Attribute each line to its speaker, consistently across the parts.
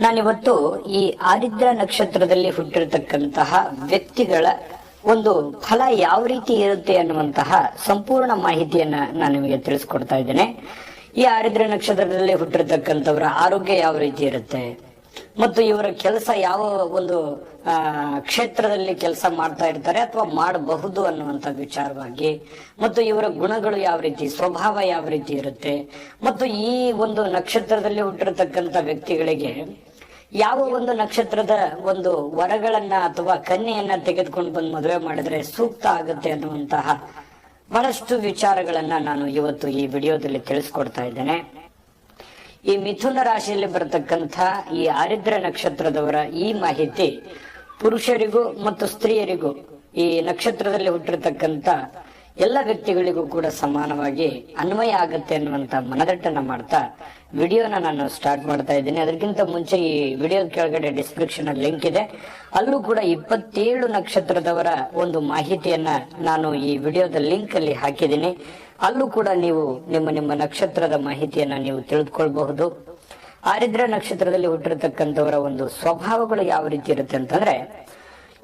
Speaker 1: ನಾನಿವತ್ತು ಈ ಆರಿದ್ರ ನಕ್ಷತ್ರದಲ್ಲಿ ಹುಟ್ಟಿರತಕ್ಕಂತಹ ವ್ಯಕ್ತಿಗಳ ಒಂದು ಫಲ ಯಾವ ರೀತಿ ಇರುತ್ತೆ ಅನ್ನುವಂತಹ ಸಂಪೂರ್ಣ ಮಾಹಿತಿಯನ್ನ ನಾನು ನಿಮಗೆ ತಿಳಿಸ್ಕೊಡ್ತಾ ಇದ್ದೇನೆ. ಈ ಆರಿದ್ರ ನಕ್ಷತ್ರದಲ್ಲಿ ಹುಟ್ಟಿರತಕ್ಕಂಥವರ ಆರೋಗ್ಯ ಯಾವ ರೀತಿ ಇರುತ್ತೆ? ಮತ್ತು ಇವರ ಕೆಲಸ ಯಾವ ಒಂದು ಕ್ಷೇತ್ರದಲ್ಲಿ ಕೆಲಸ ಮಾಡ್ತಾ ಇರ್ತಾರೆ ಅಥವಾ ಮಾಡಬಹುದು ಅನ್ನುವಂಥ ವಿಚಾರವಾಗಿ, ಮತ್ತು ಇವರ ಗುಣಗಳು ಯಾವ ರೀತಿ, ಸ್ವಭಾವ ಯಾವ ರೀತಿ ಇರುತ್ತೆ, ಮತ್ತು ಈ ಒಂದು ನಕ್ಷತ್ರದಲ್ಲಿ ಹುಟ್ಟಿರತಕ್ಕಂಥ ವ್ಯಕ್ತಿಗಳಿಗೆ ಯಾವ ಒಂದು ನಕ್ಷತ್ರದ ಒಂದು ವರಗಳನ್ನ ಅಥವಾ ಕನ್ಯೆಯನ್ನ ತೆಗೆದುಕೊಂಡು ಬಂದು ಮದುವೆ ಮಾಡಿದ್ರೆ ಸೂಕ್ತ ಆಗುತ್ತೆ ಅನ್ನುವಂತಹ ಬಹಳಷ್ಟು ವಿಚಾರಗಳನ್ನ ನಾನು ಇವತ್ತು ಈ ವಿಡಿಯೋದಲ್ಲಿ ತಿಳಿಸ್ಕೊಡ್ತಾ ಇದ್ದೇನೆ. ಈ ಮಿಥುನ ರಾಶಿಯಲ್ಲಿ ಬರತಕ್ಕಂಥ ಈ ಆರಿದ್ರ ನಕ್ಷತ್ರದವರ ಈ ಮಾಹಿತಿ ಪುರುಷರಿಗೂ ಮತ್ತು ಸ್ತ್ರೀಯರಿಗೂ ಈ ನಕ್ಷತ್ರದಲ್ಲಿ ಹುಟ್ಟಿರ್ತಕ್ಕಂಥ ಎಲ್ಲ ವ್ಯಕ್ತಿಗಳಿಗೂ ಕೂಡ ಸಮಾನವಾಗಿ ಅನ್ವಯ ಆಗತ್ತೆ ಅನ್ನುವಂತ ಮನದಟ್ಟನ್ನ ಮಾಡ್ತಾ ವಿಡಿಯೋನ ನಾನು ಸ್ಟಾರ್ಟ್ ಮಾಡ್ತಾ ಇದ್ದೀನಿ. ಅದಕ್ಕಿಂತ ಮುಂಚೆ ಈ ವಿಡಿಯೋ ಕೆಳಗಡೆ ಡಿಸ್ಕ್ರಿಪ್ಷನ್ ಅಲ್ಲಿ ಲಿಂಕ್ ಇದೆ. ಅಲ್ಲೂ ಕೂಡ ಇಪ್ಪತ್ತೇಳು ನಕ್ಷತ್ರದವರ ಒಂದು ಮಾಹಿತಿಯನ್ನ ನಾನು ಈ ವಿಡಿಯೋದ ಲಿಂಕ್ ಅಲ್ಲಿ ಹಾಕಿದ್ದೀನಿ. ಅಲ್ಲೂ ಕೂಡ ನೀವು ನಿಮ್ಮ ನಿಮ್ಮ ನಕ್ಷತ್ರದ ಮಾಹಿತಿಯನ್ನ ನೀವು ತಿಳಿದುಕೊಳ್ಬಹುದು. ಆರಿದ್ರ ನಕ್ಷತ್ರದಲ್ಲಿ ಹುಟ್ಟಿರತಕ್ಕಂಥವರ ಒಂದು ಸ್ವಭಾವಗಳು ಯಾವ ರೀತಿ ಇರುತ್ತೆ ಅಂತಂದ್ರೆ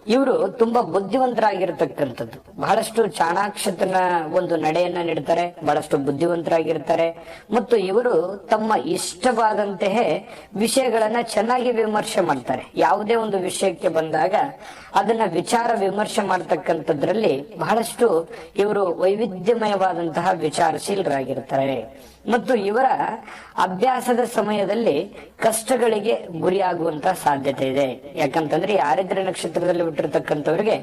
Speaker 1: ಇವರು ತುಂಬಾ ಬುದ್ಧಿವಂತರಾಗಿರ್ತಕ್ಕಂಥದ್ದು. ಬಹಳಷ್ಟು ಚಾಣಾಕ್ಷತನ ಒಂದು ನಡೆಯನ್ನ ನೀಡ್ತಾರೆ, ಬಹಳಷ್ಟು ಬುದ್ಧಿವಂತರಾಗಿರ್ತಾರೆ. ಮತ್ತು ಇವರು ತಮ್ಮ ಇಷ್ಟವಾದಂತಹ ವಿಷಯಗಳನ್ನ ಚೆನ್ನಾಗಿ ವಿಮರ್ಶೆ ಮಾಡ್ತಾರೆ. ಯಾವುದೇ ಒಂದು ವಿಷಯಕ್ಕೆ ಬಂದಾಗ ಅದನ್ನ ವಿಚಾರ ವಿಮರ್ಶೆ ಮಾಡ್ತಕ್ಕಂಥದ್ರಲ್ಲಿ ಬಹಳಷ್ಟು ಇವರು ವೈವಿಧ್ಯಮಯವಾದಂತಹ ವಿಚಾರಶೀಲರಾಗಿರ್ತಾರೆ. ಮತ್ತು ಇವರ ಅಭ್ಯಾಸದ ಸಮಯದಲ್ಲಿ ಕಷ್ಟಗಳಿಗೆ ಗುರಿಯಾಗುವಂತಹ ಸಾಧ್ಯತೆ ಇದೆ. ಯಾಕಂತಂದ್ರೆ ಯಾರಿದ್ರೆ ನಕ್ಷತ್ರದಲ್ಲಿ ಹುಟ್ಟಿರ್ತಕ್ಕಂಥವ್ರಿಗೆ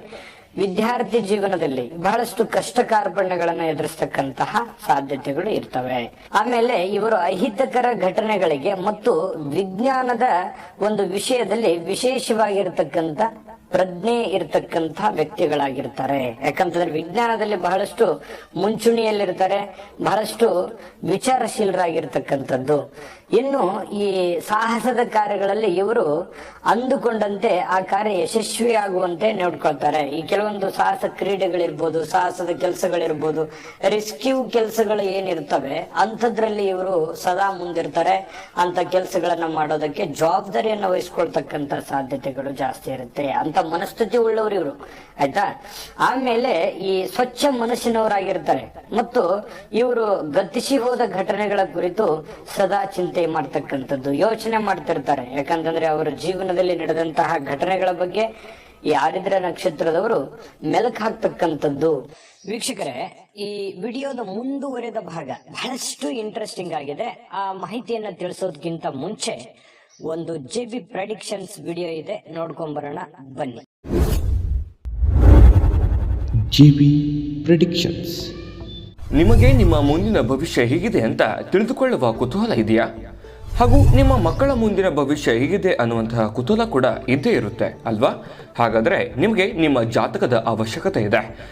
Speaker 1: ವಿದ್ಯಾರ್ಥಿ ಜೀವನದಲ್ಲಿ ಬಹಳಷ್ಟು ಕಷ್ಟ ಕಾರ್ಪಣ್ಯಗಳನ್ನ ಎದುರಿಸ್ತಕ್ಕಂತಹ ಸಾಧ್ಯತೆಗಳು ಇರ್ತವೆ. ಆಮೇಲೆ ಇವರು ಅಹಿತಕರ ಘಟನೆಗಳಿಗೆ ಮತ್ತು ವಿಜ್ಞಾನದ ಒಂದು ವಿಷಯದಲ್ಲಿ ವಿಶೇಷವಾಗಿರ್ತಕ್ಕಂಥ ಪ್ರಜ್ಞೆ ಇರತಕ್ಕಂತ ವ್ಯಕ್ತಿಗಳಾಗಿರ್ತಾರೆ. ಯಾಕಂತಂದ್ರೆ ವಿಜ್ಞಾನದಲ್ಲಿ ಬಹಳಷ್ಟು ಮುಂಚೂಣಿಯಲ್ಲಿರ್ತಾರೆ, ಬಹಳಷ್ಟು ವಿಚಾರಶೀಲರಾಗಿರ್ತಕ್ಕಂಥದ್ದು. ಇನ್ನು ಈ ಸಾಹಸದ ಕಾರ್ಯಗಳಲ್ಲಿ ಇವರು ಅಂದುಕೊಂಡಂತೆ ಆ ಕಾರ್ಯ ಯಶಸ್ವಿಯಾಗುವಂತೆ ನೋಡ್ಕೊಳ್ತಾರೆ. ಈ ಕೆಲವೊಂದು ಸಾಹಸ ಕ್ರೀಡೆಗಳಿರ್ಬೋದು, ಸಾಹಸದ ಕೆಲಸಗಳಿರ್ಬೋದು, ರೆಸ್ಕ್ಯೂ ಕೆಲಸಗಳು ಏನಿರ್ತವೆ, ಅಂಥದ್ರಲ್ಲಿ ಇವರು ಸದಾ ಮುಂದಿರ್ತಾರೆ. ಅಂತ ಕೆಲಸಗಳನ್ನ ಮಾಡೋದಕ್ಕೆ ಜವಾಬ್ದಾರಿಯನ್ನ ವಹಿಸ್ಕೊಳ್ತಕ್ಕಂತ ಸಾಧ್ಯತೆಗಳು ಜಾಸ್ತಿ ಇರುತ್ತೆ ಅಂತ ಮನಸ್ಥಿತಿ ಉಳ್ಳವರು ಇವರು, ಆಯ್ತಾ? ಆಮೇಲೆ ಈ ಸ್ವಚ್ಛ ಮನಸ್ಸಿನವರಾಗಿರ್ತಾರೆ. ಮತ್ತು ಇವರು ಗತಿಸಿ ಹೋದ ಘಟನೆಗಳ ಕುರಿತು ಸದಾ ಚಿಂತೆ ಮಾಡ್ತಕ್ಕಂಥದ್ದು, ಯೋಚನೆ ಮಾಡ್ತಿರ್ತಾರೆ. ಯಾಕಂತಂದ್ರೆ ಅವರ ಜೀವನದಲ್ಲಿ ನಡೆದಂತಹ ಘಟನೆಗಳ ಬಗ್ಗೆ ಈ ನಕ್ಷತ್ರದವರು ಮೆಲಕ್ ಹಾಕ್ತಕ್ಕಂಥದ್ದು. ವೀಕ್ಷಕರೇ, ಈ ವಿಡಿಯೋದ ಮುಂದುವರೆದ ಭಾಗ ಬಹಳಷ್ಟು ಇಂಟ್ರೆಸ್ಟಿಂಗ್ ಆಗಿದೆ. ಆ ಮಾಹಿತಿಯನ್ನ ತಿಳಿಸೋದಕ್ಕಿಂತ ಮುಂಚೆ ಒಂದು ಜೆ ಬಿ ಪ್ರೆಡಿಕ್ಷನ್ಸ್ ವಿಡಿಯೋ ಇದೆ. ನೋಡ್ಕೊಂಬರೋಣ, ಬನ್ನಿ.
Speaker 2: GB Predictions.
Speaker 3: ನಿಮಗೆ ನಿಮ್ಮ ಮುಂದಿನ ಭವಿಷ್ಯ ಹೇಗಿದೆ ಅಂತ ತಿಳಿದುಕೊಳ್ಳುವ ಕುತೂಹಲ ಇದೆಯಾ? ಹಾಗೂ ನಿಮ್ಮ ಮಕ್ಕಳ ಮುಂದಿನ ಭವಿಷ್ಯ ಹೇಗಿದೆ ಅನ್ನುವಂತಹ ಕುತೂಹಲ ಕೂಡ ಇದ್ದೇ ಇರುತ್ತೆ, ಅಲ್ವಾ? ಹಾಗಾದರೆ ನಿಮಗೆ ನಿಮ್ಮ ಜಾತಕದ ಅವಶ್ಯಕತೆ ಇದೆ.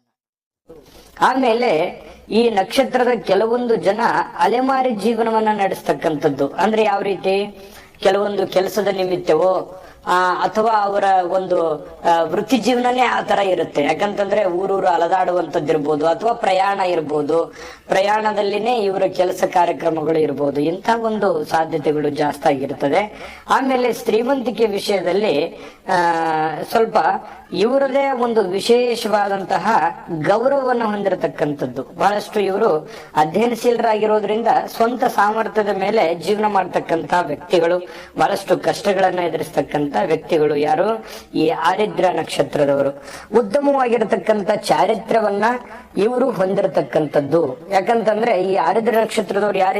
Speaker 1: ಆಮೇಲೆ ಈ ನಕ್ಷತ್ರದ ಕೆಲವೊಂದು ಜನ ಅಲೆಮಾರಿ ಜೀವನವನ್ನ ನಡೆಸ್ತಕ್ಕಂಥದ್ದು. ಅಂದ್ರೆ ಯಾವ ರೀತಿ? ಕೆಲವೊಂದು ಕೆಲಸದ ನಿಮಿತ್ತವೋ ಆ, ಅಥವಾ ಅವರ ಒಂದು ವೃತ್ತಿ ಜೀವನನೇ ಆ ತರ ಇರುತ್ತೆ. ಯಾಕಂತಂದ್ರೆ ಊರೂರು ಅಲದಾಡುವಂತದ್ದಿರ್ಬೋದು ಅಥವಾ ಪ್ರಯಾಣ ಇರ್ಬೋದು. ಪ್ರಯಾಣದಲ್ಲಿನೇ ಇವರ ಕೆಲಸ ಕಾರ್ಯಕ್ರಮಗಳು ಇರ್ಬೋದು. ಇಂಥ ಒಂದು ಸಾಧ್ಯತೆಗಳು ಜಾಸ್ತಿ ಆಗಿರ್ತದೆ. ಆಮೇಲೆ ಶ್ರೀಮಂತಿಕೆ ವಿಷಯದಲ್ಲಿ ಸ್ವಲ್ಪ ಇವರದೇ ಒಂದು ವಿಶೇಷವಾದಂತಹ ಗೌರವವನ್ನು ಹೊಂದಿರತಕ್ಕಂಥದ್ದು. ಬಹಳಷ್ಟು ಇವರು ಅಧ್ಯಯನಶೀಲರಾಗಿರೋದ್ರಿಂದ ಸ್ವಂತ ಸಾಮರ್ಥ್ಯದ ಮೇಲೆ ಜೀವನ ಮಾಡ್ತಕ್ಕಂತಹ ವ್ಯಕ್ತಿಗಳು, ಬಹಳಷ್ಟು ಕಷ್ಟಗಳನ್ನ ಎದುರಿಸ್ತಕ್ಕಂತ ವ್ಯಕ್ತಿಗಳು ಯಾರು? ಈ ಆರಿದ್ರ ನಕ್ಷತ್ರದವರು. ಉತ್ತಮವಾಗಿರತಕ್ಕಂತ ಚಾರಿತ್ರ್ಯವನ್ನ ಇವರು ಹೊಂದಿರತಕ್ಕಂಥದ್ದು. ಯಾಕಂತಂದ್ರೆ ಈ ಆರಿದ್ರ ನಕ್ಷತ್ರದವ್ರು ಯಾವ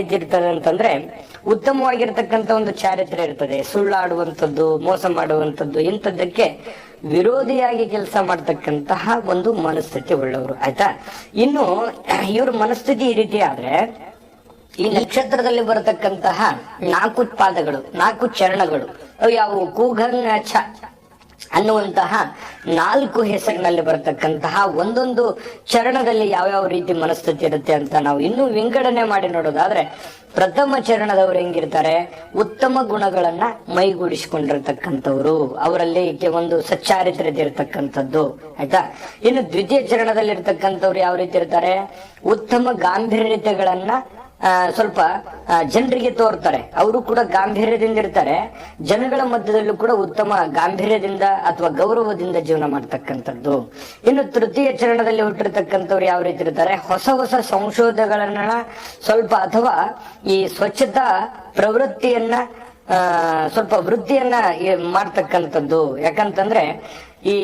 Speaker 1: ಅಂತಂದ್ರೆ ಉತ್ತಮವಾಗಿರ್ತಕ್ಕಂಥ ಒಂದು ಚಾರಿತ್ರ್ಯ ಇರ್ತದೆ. ಸುಳ್ಳಾಡುವಂಥದ್ದು, ಮೋಸ ಮಾಡುವಂಥದ್ದು, ಇಂಥದ್ದಕ್ಕೆ ವಿರೋಧಿಯಾಗಿ ಕೆಲಸ ಮಾಡ್ತಕ್ಕಂತಹ ಒಂದು ಮನಸ್ಥಿತಿ ಉಳ್ಳವರು, ಆಯ್ತಾ? ಇನ್ನು, ಇವ್ರ ಮನಸ್ಥಿತಿ ಈ ರೀತಿ ಆದ್ರೆ, ಈ ನಕ್ಷತ್ರದಲ್ಲಿ ಬರತಕ್ಕಂತಹ ನಾಲ್ಕು ಪಾದಗಳು, ನಾಲ್ಕು ಚರಣಗಳು ಯಾವ ಯಾವುವು? ಕೂಗನ್ ಛ ಅನ್ನುವಂತಹ ನಾಲ್ಕು ಹೆಸರಿನಲ್ಲಿ ಬರತಕ್ಕಂತಹ ಒಂದೊಂದು ಚರಣದಲ್ಲಿ ಯಾವ್ಯಾವ ರೀತಿ ಮನಸ್ಥಿತಿ ಇರುತ್ತೆ ಅಂತ ನಾವು ಇನ್ನೂ ವಿಂಗಡಣೆ ಮಾಡಿ ನೋಡೋದಾದ್ರೆ ಪ್ರಥಮ ಚರಣದವರು ಹೆಂಗಿರ್ತಾರೆ? ಉತ್ತಮ ಗುಣಗಳನ್ನ ಮೈಗೂಡಿಸಿಕೊಂಡಿರ್ತಕ್ಕಂಥವ್ರು. ಅವರಲ್ಲಿ ಒಂದು ಸಚ್ಚಾರಿತ್ರ್ಯತೆ ಇರತಕ್ಕಂಥದ್ದು, ಆಯ್ತಾ? ಇನ್ನು ದ್ವಿತೀಯ ಚರಣದಲ್ಲಿ ಇರ್ತಕ್ಕಂಥವ್ರು ಯಾವ ರೀತಿ ಇರ್ತಾರೆ? ಉತ್ತಮ ಗಾಂಭೀರ್ಯತೆಗಳನ್ನ ಸ್ವಲ್ಪ ಜನರಿಗೆ ತೋರ್ತಾರೆ. ಅವರು ಕೂಡ ಗಾಂಭೀರ್ಯದಿಂದ ಇರ್ತಾರೆ. ಜನಗಳ ಮಧ್ಯದಲ್ಲೂ ಕೂಡ ಉತ್ತಮ ಗಾಂಭೀರ್ಯದಿಂದ ಅಥವಾ ಗೌರವದಿಂದ ಜೀವನ ಮಾಡ್ತಕ್ಕಂಥದ್ದು. ಇನ್ನು ತೃತೀಯ ಚರಣದಲ್ಲಿ ಹುಟ್ಟಿರ್ತಕ್ಕಂಥವ್ರು ಯಾವ ರೀತಿ ಇರ್ತಾರೆ? ಹೊಸ ಹೊಸ ಸಂಶೋಧನೆಗಳನ್ನ ಸ್ವಲ್ಪ ಅಥವಾ ಈ ಸ್ವಚ್ಛತಾ ಪ್ರವೃತ್ತಿಯನ್ನ ಸ್ವಲ್ಪ ವೃದ್ಧಿಯನ್ನ ಮಾಡ್ತಕ್ಕಂಥದ್ದು. ಯಾಕಂತಂದ್ರೆ ಈ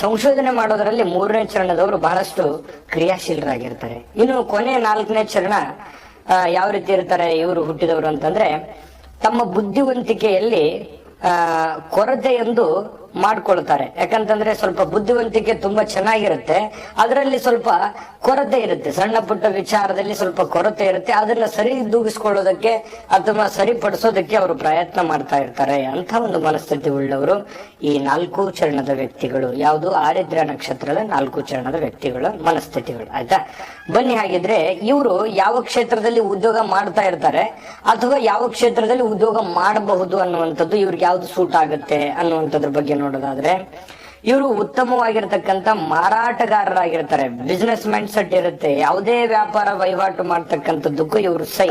Speaker 1: ಸಂಶೋಧನೆ ಮಾಡೋದರಲ್ಲಿ ಮೂರನೇ ಚರಣದವರು ಬಹಳಷ್ಟು ಕ್ರಿಯಾಶೀಲರಾಗಿರ್ತಾರೆ. ಇನ್ನು ಕೊನೆ ನಾಲ್ಕನೇ ಚರಣ ಯಾವ ರೀತಿ ಇರ್ತಾರೆ ಇವರು ಹುಟ್ಟಿದವರು ಅಂತಂದ್ರೆ ತಮ್ಮ ಬುದ್ಧಿವಂತಿಕೆಯಲ್ಲಿ ಆ ಕೊರತೆಯೊಂದು ಮಾಡ್ಕೊಳ್ತಾರೆ. ಯಾಕಂತಂದ್ರೆ ಸ್ವಲ್ಪ ಬುದ್ಧಿವಂತಿಕೆ ತುಂಬಾ ಚೆನ್ನಾಗಿರುತ್ತೆ. ಅದರಲ್ಲಿ ಸ್ವಲ್ಪ ಕೊರತೆ ಇರುತ್ತೆ. ಸಣ್ಣ ಪುಟ್ಟ ವಿಚಾರದಲ್ಲಿ ಸ್ವಲ್ಪ ಕೊರತೆ ಇರುತ್ತೆ. ಅದನ್ನ ಸರಿ ದೂಗಿಸ್ಕೊಳ್ಳೋದಕ್ಕೆ ಅಥವಾ ಸರಿಪಡಿಸೋದಕ್ಕೆ ಅವರು ಪ್ರಯತ್ನ ಮಾಡ್ತಾ ಇರ್ತಾರೆ ಅಂತ ಒಂದು ಮನಸ್ಥಿತಿ ಉಳ್ಳವರು ಈ ನಾಲ್ಕು ಚರಣದ ವ್ಯಕ್ತಿಗಳು. ಯಾವುದು? ಆರಿದ್ರ ನಕ್ಷತ್ರದ ನಾಲ್ಕು ಚರಣದ ವ್ಯಕ್ತಿಗಳ ಮನಸ್ಥಿತಿಗಳು. ಆಯ್ತಾ? ಬನ್ನಿ ಹಾಗಿದ್ರೆ ಇವರು ಯಾವ ಕ್ಷೇತ್ರದಲ್ಲಿ ಉದ್ಯೋಗ ಮಾಡ್ತಾ ಇರ್ತಾರೆ ಅಥವಾ ಯಾವ ಕ್ಷೇತ್ರದಲ್ಲಿ ಉದ್ಯೋಗ ಮಾಡಬಹುದು ಅನ್ನುವಂಥದ್ದು ಇವ್ರಿಗೆ ಯಾವ್ದು ಸೂಟ್ ಆಗುತ್ತೆ ಅನ್ನುವಂಥದ್ರ ಬಗ್ಗೆ ನೋಡೋದಾದ್ರೆ, ಇವರು ಉತ್ತಮವಾಗಿರ್ತಕ್ಕಂಥ ಮಾರಾಟಗಾರರಾಗಿರ್ತಾರೆ. ಬಿಸ್ನೆಸ್ ಮೈಂಡ್ ಸೆಟ್ ಇರುತ್ತೆ. ಯಾವುದೇ ವ್ಯಾಪಾರ ವಹಿವಾಟು ಮಾಡ್ತಕ್ಕಂಥದ್ದಕ್ಕೂ ಇವರು ಸೈ.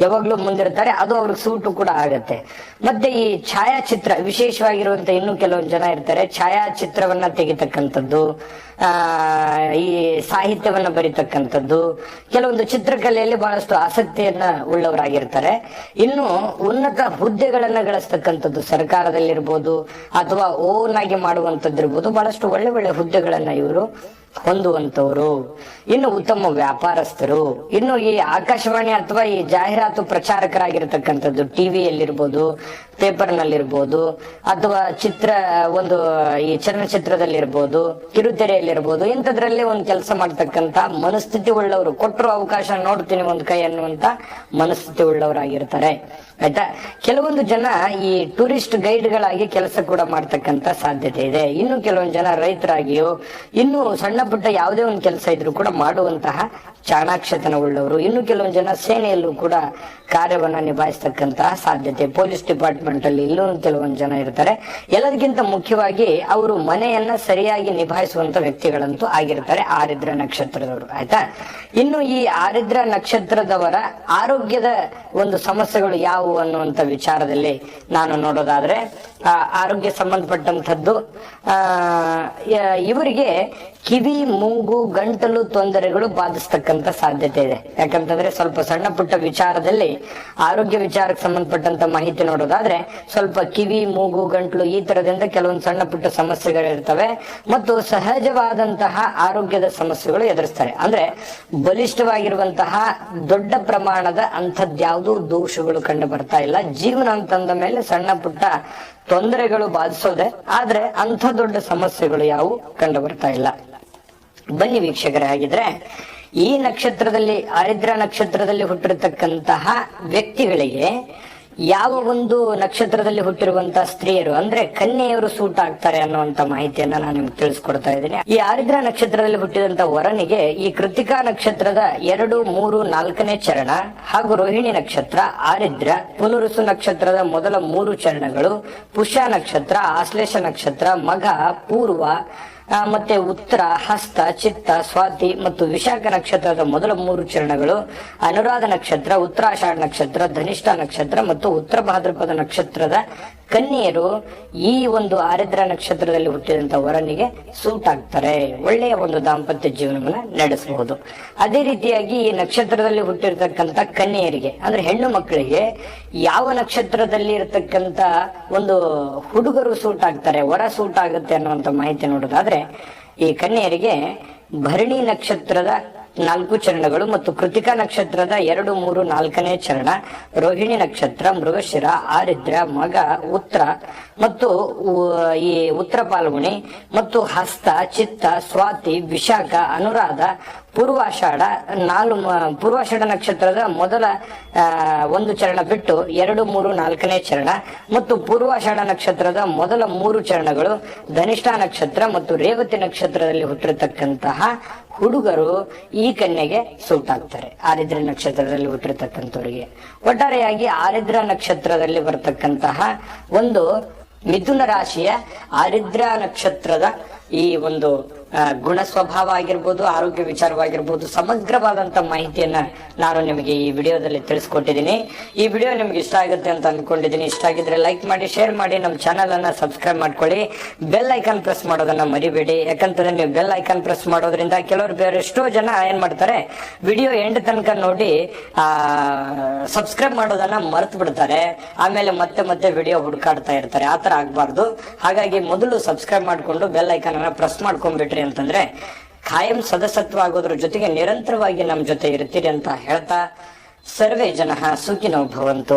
Speaker 1: ಯಾವಾಗ್ಲೂ ಮುಂದಿರ್ತಾರೆ, ಅದು ಅವ್ರಿಗೆ ಸೂಟು ಕೂಡ ಆಗತ್ತೆ. ಮತ್ತೆ ಈ ಛಾಯಾಚಿತ್ರ ವಿಶೇಷವಾಗಿರುವಂತ ಇನ್ನೂ ಕೆಲವೊಂದು ಜನ ಇರ್ತಾರೆ. ಛಾಯಾಚಿತ್ರವನ್ನ ತೆಗಿತಕ್ಕಂಥದ್ದು ಈ ಸಾಹಿತ್ಯವನ್ನ ಬರೀತಕ್ಕಂಥದ್ದು, ಕೆಲವೊಂದು ಚಿತ್ರಕಲೆಯಲ್ಲಿ ಬಹಳಷ್ಟು ಆಸಕ್ತಿಯನ್ನ ಉಳ್ಳವರಾಗಿರ್ತಾರೆ. ಇನ್ನು ಉನ್ನತ ಹುದ್ದೆಗಳನ್ನ ಗಳಿಸ್ತಕ್ಕಂಥದ್ದು ಸರ್ಕಾರದಲ್ಲಿರ್ಬೋದು, ಅಥವಾ ಓನ್ ಆಗಿ ಮಾಡುವಂತದ್ದಿರ್ಬೋದು ಬಹಳಷ್ಟು ಒಳ್ಳೆ ಒಳ್ಳೆ ಹುದ್ದೆಗಳನ್ನ ಇವರು ಹೊಂದುವಂತವರು ಇನ್ನು ಉತ್ತಮ ವ್ಯಾಪಾರಸ್ಥರು, ಇನ್ನು ಈ ಆಕಾಶವಾಣಿ ಅಥವಾ ಈ ಜಾಹೀರಾತು ಪ್ರಚಾರಕರಾಗಿರ್ತಕ್ಕಂಥದ್ದು ಟಿವಿಯಲ್ಲಿರ್ಬೋದು ಪೇಪರ್ ನಲ್ಲಿರ್ಬೋದು ಅಥವಾ ಚಿತ್ರ, ಒಂದು ಈ ಚಲನಚಿತ್ರದಲ್ಲಿರ್ಬೋದು, ಕಿರುತೆರೆಯಲ್ಲಿರ್ಬೋದು, ಇಂಥದ್ರಲ್ಲಿ ಒಂದು ಕೆಲಸ ಮಾಡ್ತಕ್ಕಂತ ಮನಸ್ಥಿತಿ ಉಳ್ಳವರು ಕೊಟ್ಟರು ಅವಕಾಶ ನೋಡ್ತೀನಿ ಒಂದು ಕೈ ಅನ್ನುವಂತ ಮನಸ್ಥಿತಿ ಉಳ್ಳವರಾಗಿರ್ತಾರೆ ಆಯ್ತಾ ಕೆಲವೊಂದು ಜನ ಈ ಟೂರಿಸ್ಟ್ ಗೈಡ್ಗಳಾಗಿ ಕೆಲಸ ಕೂಡ ಮಾಡ್ತಕ್ಕಂತ ಸಾಧ್ಯತೆ ಇದೆ. ಇನ್ನು ಕೆಲವೊಂದು ಜನ ರೈತರಾಗಿಯೋ, ಇನ್ನು ಸಣ್ಣ ಪುಟ್ಟ ಯಾವುದೇ ಒಂದು ಕೆಲಸ ಇದ್ರು ಕೂಡ ಮಾಡುವಂತಹ ಚಾಣಾಕ್ಷತನ ಉಳ್ಳವರು ಇನ್ನು ಕೆಲವೊಂದು ಜನ ಸೇನೆಯಲ್ಲೂ ಕೂಡ ಕಾರ್ಯವನ್ನ ನಿಭಾಯಿಸ್ತಕ್ಕಂತಹ ಸಾಧ್ಯತೆ. ಪೊಲೀಸ್ ಡಿಪಾರ್ಟ್ಮೆಂಟ್ ಅಲ್ಲಿ ಇಲ್ಲೂ ಕೆಲವೊಂದು ಜನ ಇರ್ತಾರೆ. ಎಲ್ಲದಕ್ಕಿಂತ ಮುಖ್ಯವಾಗಿ ಅವರು ಮನೆಯನ್ನ ಸರಿಯಾಗಿ ನಿಭಾಯಿಸುವಂತ ವ್ಯಕ್ತಿಗಳಂತೂ ಆಗಿರ್ತಾರೆ ಆರಿದ್ರ ನಕ್ಷತ್ರದವರು, ಆಯ್ತಾ? ಇನ್ನು ಈ ಆರಿದ್ರ ನಕ್ಷತ್ರದವರ ಆರೋಗ್ಯದ ಒಂದು ಸಮಸ್ಯೆಗಳು ಯಾವುವು ಅನ್ನುವಂಥ ವಿಚಾರದಲ್ಲಿ ನಾನು ನೋಡೋದಾದ್ರೆ ಆರೋಗ್ಯ ಸಂಬಂಧಪಟ್ಟಂತದ್ದು ಆ ಇವರಿಗೆ ಕಿವಿ, ಮೂಗು, ಗಂಟಲು ತೊಂದರೆಗಳು ಬಾಧಿಸ್ತಕ್ಕಂತ ಸಾಧ್ಯತೆ ಇದೆ. ಯಾಕಂತಂದ್ರೆ ಸ್ವಲ್ಪ ಸಣ್ಣ ಪುಟ್ಟ ವಿಚಾರದಲ್ಲಿ, ಆರೋಗ್ಯ ವಿಚಾರಕ್ಕೆ ಸಂಬಂಧಪಟ್ಟಂತ ಮಾಹಿತಿ ನೋಡೋದಾದ್ರೆ, ಸ್ವಲ್ಪ ಕಿವಿ, ಮೂಗು, ಗಂಟಲು ಈ ತರದಿಂದ ಕೆಲವೊಂದು ಸಣ್ಣ ಪುಟ್ಟ ಸಮಸ್ಯೆಗಳಿರ್ತವೆ ಮತ್ತು ಸಹಜವಾದಂತಹ ಆರೋಗ್ಯದ ಸಮಸ್ಯೆಗಳು ಎದುರಿಸ್ತಾರೆ. ಅಂದ್ರೆ ಬಲಿಷ್ಠವಾಗಿರುವಂತಹ ದೊಡ್ಡ ಪ್ರಮಾಣದ ಅಂಥದ್ಯಾವುದೂ ದೋಷಗಳು ಕಂಡು ಬರ್ತಾ ಇಲ್ಲ. ಜೀವನ ಅಂತಂದ ಮೇಲೆ ಸಣ್ಣ ಪುಟ್ಟ ತೊಂದರೆಗಳು ಬಾಧಿಸೋದೆ, ಆದ್ರೆ ಅಂಥ ದೊಡ್ಡ ಸಮಸ್ಯೆಗಳು ಯಾವು ಕಂಡು ಬರ್ತಾ ಇಲ್ಲ. ಬನ್ನಿ ವೀಕ್ಷಕರೇ ಆಗಿದ್ರೆ ಈ ನಕ್ಷತ್ರದಲ್ಲಿ ಆರಿದ್ರ ನಕ್ಷತ್ರದಲ್ಲಿ ಹುಟ್ಟಿರ್ತಕ್ಕಂತಹ ವ್ಯಕ್ತಿಗಳಿಗೆ ಯಾವ ಒಂದು ನಕ್ಷತ್ರದಲ್ಲಿ ಹುಟ್ಟಿರುವಂತ ಸ್ತ್ರೀಯರು, ಅಂದ್ರೆ ಕನ್ಯೆಯವರು ಸೂಟ್ ಆಗ್ತಾರೆ ಅನ್ನುವಂತ ಮಾಹಿತಿಯನ್ನ ನಾನು ನಿಮ್ಗೆ ತಿಳಿಸ್ಕೊಡ್ತಾ ಇದ್ದೀನಿ. ಈ ಆರಿದ್ರ ನಕ್ಷತ್ರದಲ್ಲಿ ಹುಟ್ಟಿದಂತ ವರನಿಗೆ ಈ ಕೃತಿಕಾ ನಕ್ಷತ್ರದ ಎರಡು, ಮೂರು, ನಾಲ್ಕನೇ ಚರಣ ಹಾಗೂ ರೋಹಿಣಿ ನಕ್ಷತ್ರ, ಆರಿದ್ರ, ಪುನರುಸು ನಕ್ಷತ್ರದ ಮೊದಲ ಮೂರು ಚರಣಗಳು, ಪುಷ್ಯ ನಕ್ಷತ್ರ, ಆಶ್ಲೇಷ ನಕ್ಷತ್ರ ಮಗ ಪೂರ್ವ ಮತ್ತೆ ಉತ್ತರ, ಹಸ್ತ, ಚಿತ್ತ, ಸ್ವಾತಿ ಮತ್ತು ವಿಶಾಖ ನಕ್ಷತ್ರದ ಮೊದಲ ಮೂರು ಚರಣಗಳು ಅನುರಾಧ ನಕ್ಷತ್ರ, ಉತ್ತರಾಷಾಢ ನಕ್ಷತ್ರ, ಧನಿಷ್ಠ ನಕ್ಷತ್ರ ಮತ್ತು ಉತ್ತರ ಭಾದ್ರಪದ ನಕ್ಷತ್ರದ ಕನ್ಯೆಯರು ಈ ಒಂದು ಆರಿದ್ರ ನಕ್ಷತ್ರದಲ್ಲಿ ಹುಟ್ಟಿದಂತ ವರನಿಗೆ ಸೂಟ್ ಆಗ್ತಾರೆ. ಒಳ್ಳೆಯ ಒಂದು ದಾಂಪತ್ಯ ಜೀವನವನ್ನ ನಡೆಸಬಹುದು. ಅದೇ ರೀತಿಯಾಗಿ ಈ ನಕ್ಷತ್ರದಲ್ಲಿ ಹುಟ್ಟಿರ್ತಕ್ಕಂಥ ಕನ್ಯೆಯರಿಗೆ, ಅಂದ್ರೆ ಹೆಣ್ಣು ಮಕ್ಕಳಿಗೆ ಯಾವ ನಕ್ಷತ್ರದಲ್ಲಿ ಇರತಕ್ಕಂತ ಒಂದು ಹುಡುಗರು ಸೂಟ್ ಆಗ್ತಾರೆ, ವರ ಸೂಟ್ ಆಗುತ್ತೆ ಅನ್ನುವಂತ ಮಾಹಿತಿ ನೋಡೋದಾದ್ರೆ ಈ ಕನ್ಯರಿಗೆ ಭರಣಿ ನಕ್ಷತ್ರದ ನಾಲ್ಕು ಚರಣಗಳು ಮತ್ತು ಕೃತಿಕಾ ನಕ್ಷತ್ರದ ಎರಡು, ಮೂರು, ನಾಲ್ಕನೇ ಚರಣ, ರೋಹಿಣಿ ನಕ್ಷತ್ರ, ಮೃಗಶಿರ, ಆರಿದ್ರ, ಮಗ ಉತ್ತರ ಮತ್ತು ಈ ಉತ್ತರ ಪಾಲ್ಗುಣಿ ಮತ್ತು ಹಸ್ತ, ಚಿತ್ತ, ಸ್ವಾತಿ, ವಿಶಾಖ, ಅನುರಾಧ, ಪೂರ್ವಾಷಾಢ ನಾಲ್ ಪೂರ್ವಾಷಾಢ ನಕ್ಷತ್ರದ ಮೊದಲ ಒಂದು ಚರಣ ಬಿಟ್ಟು ಎರಡು, ಮೂರು, ನಾಲ್ಕನೇ ಚರಣ ಮತ್ತು ಪೂರ್ವಾಷಾಢ ನಕ್ಷತ್ರದ ಮೊದಲ ಮೂರು ಚರಣಗಳು ಧನಿಷ್ಠ ನಕ್ಷತ್ರ ಮತ್ತು ರೇವತಿ ನಕ್ಷತ್ರದಲ್ಲಿ ಹುಟ್ಟಿರತಕ್ಕಂತಹ ಹುಡುಗರು ಈ ಕನ್ಯೆಗೆ ಸೂಟಾಗ್ತಾರೆ ಆರಿದ್ರ ನಕ್ಷತ್ರದಲ್ಲಿ ಹುಟ್ಟಿರ್ತಕ್ಕಂಥವ್ರಿಗೆ. ಒಟ್ಟಾರೆಯಾಗಿ ಆರಿದ್ರ ನಕ್ಷತ್ರದಲ್ಲಿ ಬರ್ತಕ್ಕಂತಹ ಒಂದು ಮಿಥುನ ರಾಶಿಯ ಆರಿದ್ರ ನಕ್ಷತ್ರದ ಈ ಒಂದು ಗುಣ ಸ್ವಭಾವ ಆಗಿರ್ಬೋದು, ಆರೋಗ್ಯ ವಿಚಾರವಾಗಿರ್ಬೋದು, ಸಮಗ್ರವಾದಂತ ಮಾಹಿತಿಯನ್ನ ನಾನು ನಿಮಗೆ ಈ ವಿಡಿಯೋದಲ್ಲಿ ತಿಳಿಸ್ಕೊಟ್ಟಿದ್ದೀನಿ. ಈ ವಿಡಿಯೋ ನಿಮ್ಗೆ ಇಷ್ಟ ಆಗುತ್ತೆ ಅಂತ ಅನ್ಕೊಂಡಿದ್ದೀನಿ. ಇಷ್ಟ ಆಗಿದ್ರೆ ಲೈಕ್ ಮಾಡಿ ಶೇರ್ ಮಾಡಿ, ನಮ್ಮ ಚಾನಲ್ ಅನ್ನ ಸಬ್ಸ್ಕ್ರೈಬ್ ಮಾಡ್ಕೊಳ್ಳಿ. ಬೆಲ್ ಐಕಾನ್ ಪ್ರೆಸ್ ಮಾಡೋದನ್ನ ಮರಿಬೇಡಿ. ಯಾಕಂತಂದ್ರೆ ನೀವು ಬೆಲ್ ಐಕಾನ್ ಪ್ರೆಸ್ ಮಾಡೋದ್ರಿಂದ ಕೆಲವರು ಬೇರೆ ಎಷ್ಟೋ ಜನ ಏನ್ ಮಾಡ್ತಾರೆ, ವಿಡಿಯೋ ಎಂಡ್ ತನಕ ನೋಡಿ, ಆ ಸಬ್ಸ್ಕ್ರೈಬ್ ಮಾಡೋದನ್ನ ಮರೆತು ಬಿಡ್ತಾರೆ. ಆಮೇಲೆ ಮತ್ತೆ ಮತ್ತೆ ವಿಡಿಯೋ ಹುಡುಕಾಡ್ತಾ ಇರ್ತಾರೆ. ಆತರ ಆಗ್ಬಾರ್ದು. ಹಾಗಾಗಿ ಮೊದಲು ಸಬ್ಸ್ಕ್ರೈಬ್ ಮಾಡ್ಕೊಂಡು ಬೆಲ್ ಐಕಾನ್ ಅನ್ನ ಪ್ರೆಸ್ ಮಾಡ್ಕೊಂಡ್ಬಿಟ್ರಿ ಅಂತಂದ್ರೆ, ಖಾಯಂ ಸದಸ್ಯತ್ವ ಆಗೋದ್ರ ಜೊತೆಗೆ ನಿರಂತರವಾಗಿ ನಮ್ಮ ಜೊತೆ ಇರ್ತೀರಿ ಅಂತ ಹೇಳ್ತಾ ಸರ್ವೇ ಜನ ಸುಖಿನೋ ಭವಂತು.